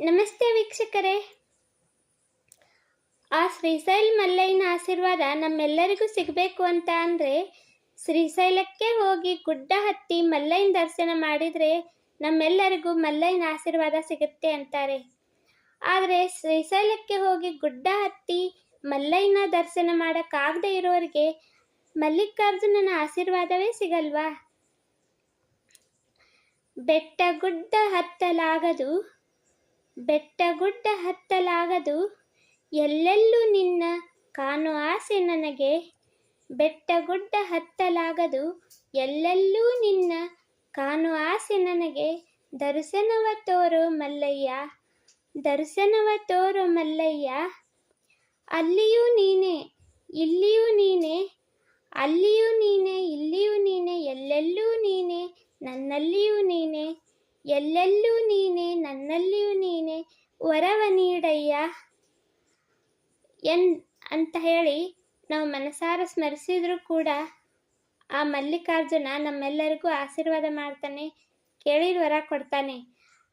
ನಮಸ್ತೆ ವೀಕ್ಷಕರೇ. ಆ ಶ್ರೀಶೈಲ್ ಮಲ್ಲಯ್ಯನ ಆಶೀರ್ವಾದ ನಮ್ಮೆಲ್ಲರಿಗೂ ಸಿಗಬೇಕು ಅಂತ ಅಂದರೆ, ಶ್ರೀಶೈಲಕ್ಕೆ ಹೋಗಿ ಗುಡ್ಡ ಹತ್ತಿ ಮಲ್ಲಯ್ಯನ ದರ್ಶನ ಮಾಡಿದರೆ ನಮ್ಮೆಲ್ಲರಿಗೂ ಮಲ್ಲಯ್ಯನ ಆಶೀರ್ವಾದ ಸಿಗುತ್ತೆ ಅಂತಾರೆ. ಆದರೆ ಶ್ರೀಶೈಲಕ್ಕೆ ಹೋಗಿ ಗುಡ್ಡ ಹತ್ತಿ ಮಲ್ಲಯ್ಯನ ದರ್ಶನ ಮಾಡೋಕ್ಕಾಗದೇ ಇರೋರಿಗೆ ಮಲ್ಲಿಕಾರ್ಜುನನ ಆಶೀರ್ವಾದವೇ ಸಿಗಲ್ವಾ? ಬೆಟ್ಟ ಗುಡ್ಡ ಹತ್ತಲಾಗದು, ಬೆಟ್ಟ ಗುಡ್ಡ ಹತ್ತಲಾಗದು, ಎಲ್ಲೆಲ್ಲೂ ನಿನ್ನ ಕಾಣು ಆಸೆ ನನಗೆ. ಬೆಟ್ಟ ಗುಡ್ಡ ಹತ್ತಲಾಗದು, ಎಲ್ಲೆಲ್ಲೂ ನಿನ್ನ ಕಾಣು ಆಸೆ ನನಗೆ. ದರ್ಶನವ ತೋರು ಮಲ್ಲಯ್ಯ, ದರ್ಶನವ ತೋರು ಮಲ್ಲಯ್ಯ, ಅಲ್ಲಿಯೂ ನೀನೆ, ಇಲ್ಲಿಯೂ ನೀನೆ, ಅಲ್ಲಿಯೂ ನೀನೆ ಇಲ್ಲಿಯೂ ನೀನೆ ಎಲ್ಲೆಲ್ಲೂ ನೀನೆ ನನ್ನಲ್ಲಿಯೂ ನೀನೆ, ಎಲ್ಲೆಲ್ಲೂ ನೀನೆ, ನನ್ನಲ್ಲಿಯೂ ನೀನೆ, ವರವ ನೀಡಯ್ಯ. ಎನ್ ಅಂತ ಹೇಳಿ ನಾವು ಮನಸಾರ ಸ್ಮರಿಸಿದರೂ ಕೂಡ ಆ ಮಲ್ಲಿಕಾರ್ಜುನ ನಮ್ಮೆಲ್ಲರಿಗೂ ಆಶೀರ್ವಾದ ಮಾಡ್ತಾನೆ, ಕೇಳಿದ ವರ ಕೊಡ್ತಾನೆ.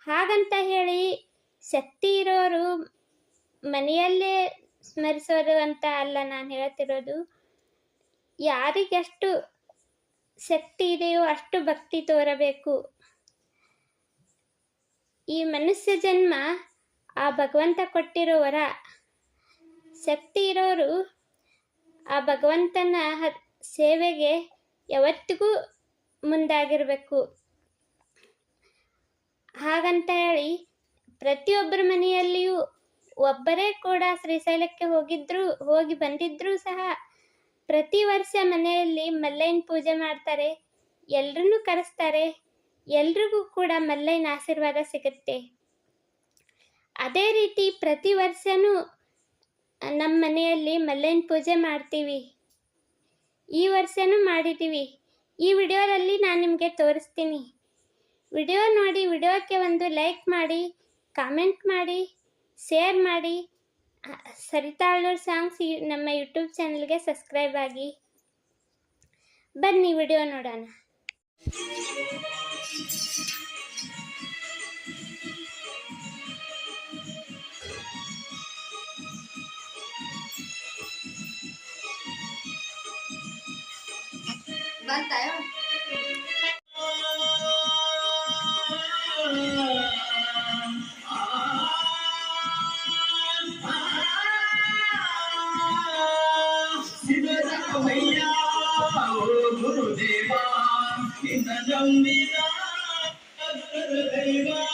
ಹಾಗಂತ ಹೇಳಿ ಶಕ್ತಿ ಇರೋರು ಮನೆಯಲ್ಲೇ ಸ್ಮರಿಸೋದು ಅಂತ ಅಲ್ಲ ನಾನು ಹೇಳ್ತಿರೋದು. ಯಾರಿಗೆಷ್ಟು ಶಕ್ತಿ ಇದೆಯೋ ಅಷ್ಟು ಭಕ್ತಿ ತೋರಬೇಕು. ಈ ಮನುಷ್ಯ ಜನ್ಮ ಆ ಭಗವಂತ ಕೊಟ್ಟಿರೋ ವರ ಶಕ್ತಿ ಇರೋರು ಆ ಭಗವಂತನ ಸೇವೆಗೆ ಯಾವತ್ತಿಗೂ ಮುಂದಾಗಿರಬೇಕು. ಹಾಗಂತ ಹೇಳಿ ಪ್ರತಿಯೊಬ್ಬರ ಮನೆಯಲ್ಲಿಯೂ ಒಬ್ಬರೇ ಕೂಡ ಶ್ರೀಶೈಲಕ್ಕೆ ಹೋಗಿದ್ರು, ಹೋಗಿ ಬಂದಿದ್ರೂ ಸಹ ಪ್ರತಿ ವರ್ಷ ಮನೆಯಲ್ಲಿ ಮಲ್ಲಯ್ಯನ ಪೂಜೆ ಮಾಡ್ತಾರೆ, ಎಲ್ರನ್ನೂ ಕರೆಸ್ತಾರೆ, ಎಲ್ರಿಗೂ ಕೂಡ ಮಲ್ಲಯ್ಯನ ಆಶೀರ್ವಾದ ಸಿಗುತ್ತೆ. ಅದೇ ರೀತಿ ಪ್ರತಿ ವರ್ಷನೂ ನಮ್ಮ ಮನೆಯಲ್ಲಿ ಮಲ್ಲಯ್ಯನ ಪೂಜೆ ಮಾಡ್ತೀವಿ. ಈ ವರ್ಷನೂ ಮಾಡಿದ್ದೀವಿ. ಈ ವಿಡಿಯೋದಲ್ಲಿ ನಾನು ನಿಮಗೆ ತೋರಿಸ್ತೀನಿ. ವಿಡಿಯೋ ನೋಡಿ ವಿಡಿಯೋಕ್ಕೆ ಒಂದು ಲೈಕ್ ಮಾಡಿ, ಕಾಮೆಂಟ್ ಮಾಡಿ, ಶೇರ್ ಮಾಡಿ. ಆ, ಸರಿತಾ ಅಳ್ಳೂರ್ ಸಾಂಗ್ಸ್ ನಮ್ಮ ಯೂಟ್ಯೂಬ್ ಚಾನಲ್ಗೆ ಸಬ್ಸ್ಕ್ರೈಬ್ ಆಗಿ. ಬನ್ನಿ ವಿಡಿಯೋ ನೋಡೋಣ. ಬಂತಾಯೋ? Deva, in the Dumbina, Deva.